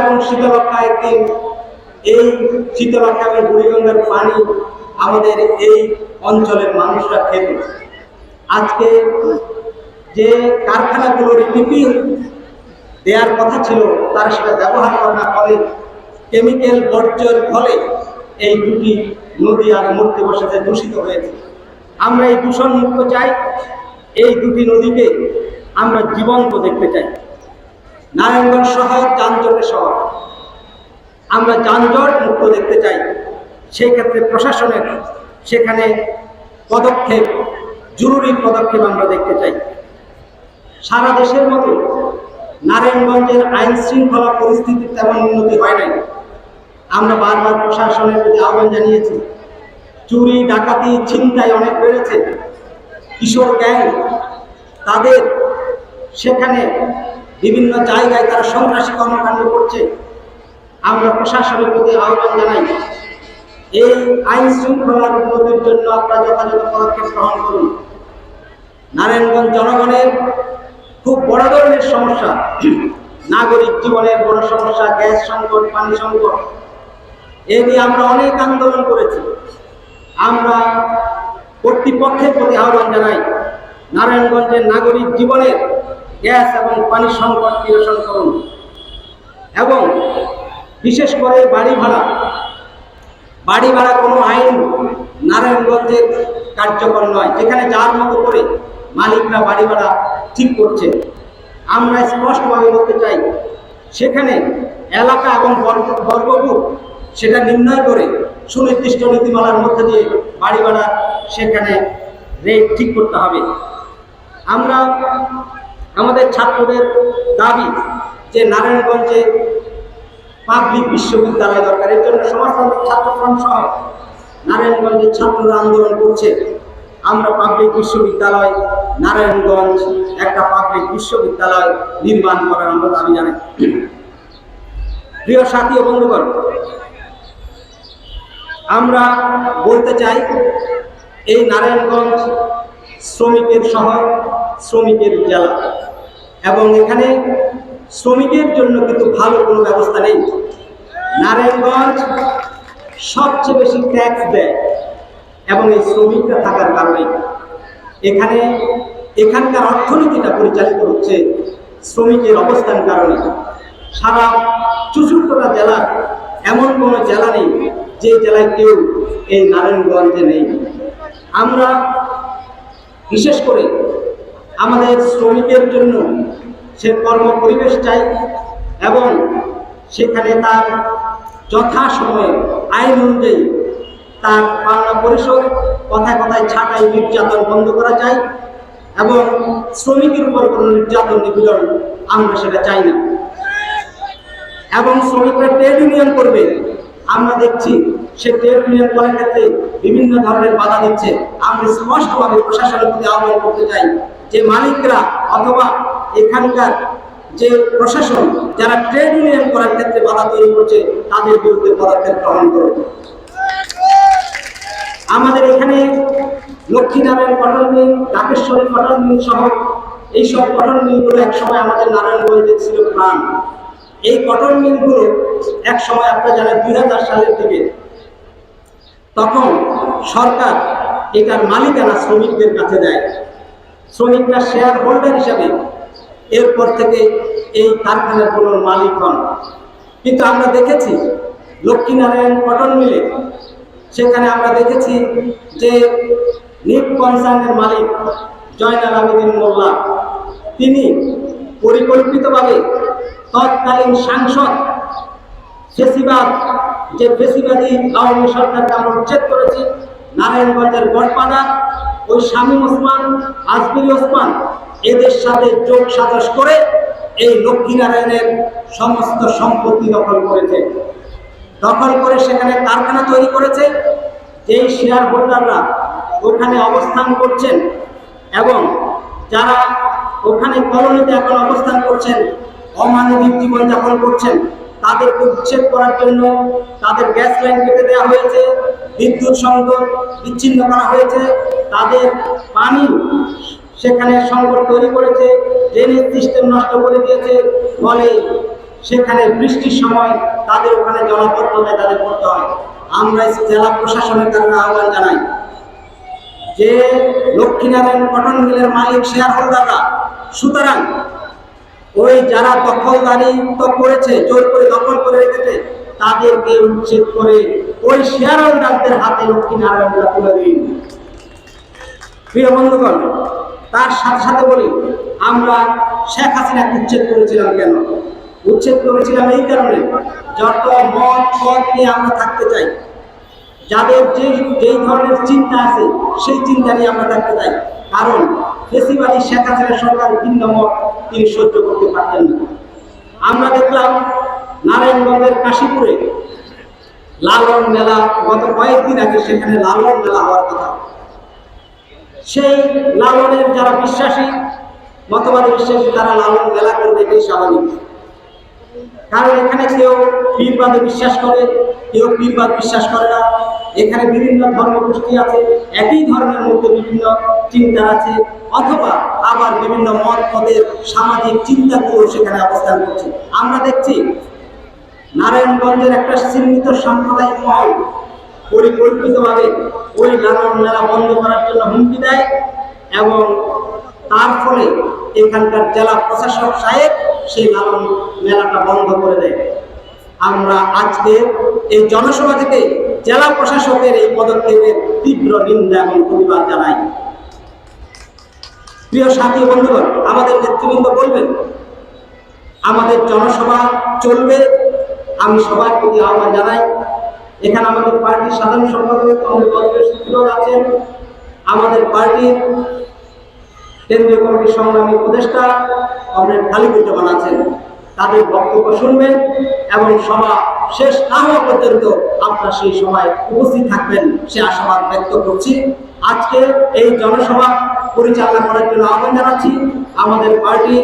এবং শীতলক্ষা একদিন এই শীতলক্ষা এবং বুড়িগঙ্গার পানি আমাদের এই অঞ্চলের মানুষরা খেত আজকে যে কারখানাগুলোর দেওয়ার কথা ছিল, তারা সেটা ব্যবহার করে না, ফলে কেমিক্যাল বর্জ্যের ফলে এই দুটি নদী আর মূর্তি বসেছে, দূষিত হয়েছে। আমরা এই দূষণ মুক্ত চাই, এই দুটি নদীকে আমরা জীবন্ত দেখতে চাই। নারায়ণগঞ্জ শহর, যানজটের শহর। আমরা যানজট মুক্ত দেখতে চাই। সেই ক্ষেত্রে প্রশাসনের সেখানে পদক্ষেপ, জরুরি পদক্ষেপ আমরা দেখতে চাই। সারা দেশের মতো নারায়ণগঞ্জের আইন শৃঙ্খলা পরিস্থিতির তেমন উন্নতি হয় নাই। আমরা বারবার প্রশাসনের প্রতি আহ্বান জানিয়েছি। চুরি, ডাকাতি, ছিনতাই অনেক বেড়েছে। কিশোর গ্যাং তাদের সেখানে বিভিন্ন জায়গায় তারা সন্ত্রাসী কর্মকাণ্ড করছে। আমরা প্রশাসনের প্রতি আহ্বান জানাই, এই আইন শৃঙ্খলার উন্নতির জন্য আপনারা যথাযথ পদক্ষেপ গ্রহণ করুন। নারায়ণগঞ্জ জনগণের খুব বড় ধরনের সমস্যা। নাগরিক জীবনের বড় সমস্যা, গ্যাস সংকট, পানি সংকট। এ নিয়ে আমরা অনেক আন্দোলন করেছি। আমরা কর্তৃপক্ষের প্রতি আহ্বান জানাই, নারায়ণগঞ্জের নাগরিক জীবনের গ্যাস এবং পানি সংকট নিরসন করুন। এবং বিশেষ করে বাড়ি ভাড়া। বাড়ি ভাড়া কোনো আইন নারায়ণগঞ্জের কার্যকর নয়, যেখানে যার মতো করে মালিকরা বাড়ি ভাড়া ঠিক করছে। আমরা স্পষ্টভাবে বলতে চাই, সেখানে এলাকা এবং বর্গ- বর্গভূত সেটা নির্ণয় করে সুনির্দিষ্ট নীতিমালার মধ্যে দিয়ে বাড়ি ভাড়া সেখানে রেট ঠিক করতে হবে। আমরা আমাদের ছাত্রদের দাবি যে নারায়ণগঞ্জে পাবলিক বিশ্ববিদ্যালয় দরকার। এর জন্য সমাজতান্ত্রিক ছাত্র ফ্রন্ট সহ নারায়ণগঞ্জের ছাত্ররা আন্দোলন করছে। আমরা পাবলিক বিশ্ববিদ্যালয়, নারায়ণগঞ্জ একটা পাবলিক বিশ্ববিদ্যালয় নির্মাণ করার আমরা দাবি জানাই। প্রিয় সাথী ও বন্ধুগণ, আমরা বলতে চাই, এই নারায়ণগঞ্জ শ্রমিকের শহর, শ্রমিকের জেলা। এখানে শ্রমিকের জন্য কিন্তু ভালো কোনো ব্যবস্থা নেই। নারায়ণগঞ্জ সবচেয়ে বেশি ট্যাক্স দেয় এবং এই শ্রমিকরা থাকার কারণে। এখানে এখানকার অর্থনীতিটা পরিচালিত হচ্ছে শ্রমিকের অবস্থান কারণে। সারা চৌষট্টিটা জেলার এমন কোনো জেলা নেই যে জেলায় কেউ এই নারায়ণগঞ্জে নেই। আমরা বিশেষ করে আমাদের শ্রমিকের জন্য সে কর্ম পরিবেশ চাই এবং সেখানে তার যথাসময়ে আইন অনুযায়ী তার পাওনা পরিশোধ কথায় কথায় ছাঁটাই, নির্যাতন বন্ধ করা চাই এবং শ্রমিকের উপর কোনো নির্যাতন, নিপীড়ন আমরা সেটা চাই না। এবং শ্রমিকরা ট্রেড ইউনিয়ন করবে। আমরা দেখছি সে ট্রেড ইউনিয়ন করার ক্ষেত্রে বিভিন্ন ধরনের বাধা দিচ্ছে। আমরা স্পষ্টভাবে প্রশাসনের প্রতি আহ্বান করতে চাই যে মালিকরা অথবা এখানকার যে প্রশাসন, যারা ট্রেড ইউনিয়ন করার ক্ষেত্রে বাধা তৈরি করছে, তাদের বিরুদ্ধে পদক্ষেপ গ্রহণ করবে আমাদের এখানে Lakshminarayan cotton mill Dhakeshwari cotton mill সহ এইসব কটন মিলগুলো একসময় আমাদের নারায়ণগঞ্জে ছিল প্রাণ। এই কটন মিলগুলো এক সময় আপনারা জানেন দুই হাজার সালের দিকে। তখন সরকার এটার মালিকানা শ্রমিকদের কাছে দেয়। শ্রমিকরা শেয়ার হোল্ডার হিসাবে এরপর থেকে এই কারখানার কোনো মালিক হন কিন্তু আমরা দেখেছি লক্ষ্মীনারায়ণ কটন মিলে সেখানে আমরা দেখেছি যে নিট কনসার্নের মালিক জয়নাল আবেদিন মোল্লা, তিনি পরিকল্পিতভাবে তৎকালীন সাংসদ ফেসিবাদ, যে ফেসিবাদী আওয়ামী সরকারকে আমরা উচ্ছেদ করেছি, নারায়ণগঞ্জের গড়পাড়া ওই শামীম ওসমান আজমির ওসমান এদের সাথে যোগ সাজস করে এই লক্ষ্মীনারায়ণের সমস্ত সম্পত্তি দখল করেছে। দখল করে সেখানে কারখানা তৈরি করেছে, যেই শেয়ার হোল্ডাররা ওখানে অবস্থান করছেন এবং যারা ওখানে কলোনিতে এখন অবস্থান করছেন অমানবিক জীবনযাপন করছেন, তাদেরকে উচ্ছেদ করার জন্য তাদের গ্যাস লাইন কেটে দেওয়া হয়েছে। বিদ্যুৎ সংযোগ বিচ্ছিন্ন করা হয়েছে। তাদের পানি সেখানে সংকট তৈরি করেছে ড্রেনেজ সিস্টেম নষ্ট করে দিয়েছে। ফলে সেখানে বৃষ্টির সময় তাদের ওখানে জলাবদ্ধতায় তাদের করতে হয়। আমরা জেলা প্রশাসনের কারণে আহ্বান জানাই যে লক্ষ্মীনারায়ণ কটন মিলের মালিক শেয়ার হোল্ডাররা সুতরাং ওই যারা দখলদারি তো করেছে, জোর করে দখল করে রেখেছে তাদেরকে উচ্ছেদ করে ওই শেয়ার হোল্ডারদের হাতে লক্ষ্মীনারায়ণরা তুলে দিন। প্রিয় বন্ধুগণ, তার সাথে সাথে বলি, আমরা শেখ হাসিনাকে উচ্ছেদ করেছিলাম কেন? উচ্ছেদ করেছিলাম এই কারণে যত মত পথ নিয়ে আমরা থাকতে চাই, যাদের যে যেই ধরনের চিন্তা আছে, সেই চিন্তা নিয়ে আমরা থাকতে চাই। কারণ ফেসিবাদী শেখ হাসিনা সরকার ভিন্ন মত তিনি সহ্য করতে পারতেন না। আমরা দেখলাম নারায়ণগঞ্জের কাশীপুরে লালন মেলা গত কয়েকদিন আগে সেখানে লালন মেলা হওয়ার কথা। সেই লালনের যারা বিশ্বাসী, মতবাদী বিশ্বাসী, তারা লালন মেলা করবে এটাই স্বাভাবিক। কারণ এখানে কেউ পীরবাদে বিশ্বাস করে, কেউ পীরবাদ বিশ্বাস করে না। এখানে বিভিন্ন ধর্মগোষ্ঠী আছে, একই ধর্মের মধ্যে বিভিন্ন চিন্তা আছে, অথবা আবার বিভিন্ন মত পদের সামাজিক চিন্তাগুলো সেখানে অবস্থান করছে। আমরা দেখছি নারায়ণগঞ্জের একটা চিহ্নিত সাম্প্রদায়িক মহল পরিকল্পিতভাবে ওই লালন মেলা বন্ধ করার জন্য হুমকি দেয় এবং তার ফলে এখানকার জেলা প্রশাসক সাহেব সেই লালন মেলাটা বন্ধ করে দেয়। আমরা আজকে এই জনসভা থেকে জেলা প্রশাসকের এই পদক্ষেপের তীব্র নিন্দা এবং প্রতিবাদ জানাই। প্রিয় সাথী বন্ধুগণ, আমাদের নেতৃবৃন্দ বলবেন, আমাদের জনসভা চলবে আমি সবার প্রতি আহ্বান জানাই। এখানে আমাদের পার্টির সাধারণ সম্পাদক সূত্র আছেন। আমাদের পার্টির কেন্দ্রীয় কমিটির সংগ্রামী উপদেষ্টা কমরেড খালিকুজ্জামান আছেন। তাদের বক্তব্য শুনবেন এবং সভা শেষ না হওয়া পর্যন্ত আপনারা সেই সময় উপস্থিত থাকবেন সে আশাবাদ ব্যক্ত করছি। আজকে এই জনসভা পরিচালনা করার জন্য আহ্বান জানাচ্ছি। আমাদের পার্টি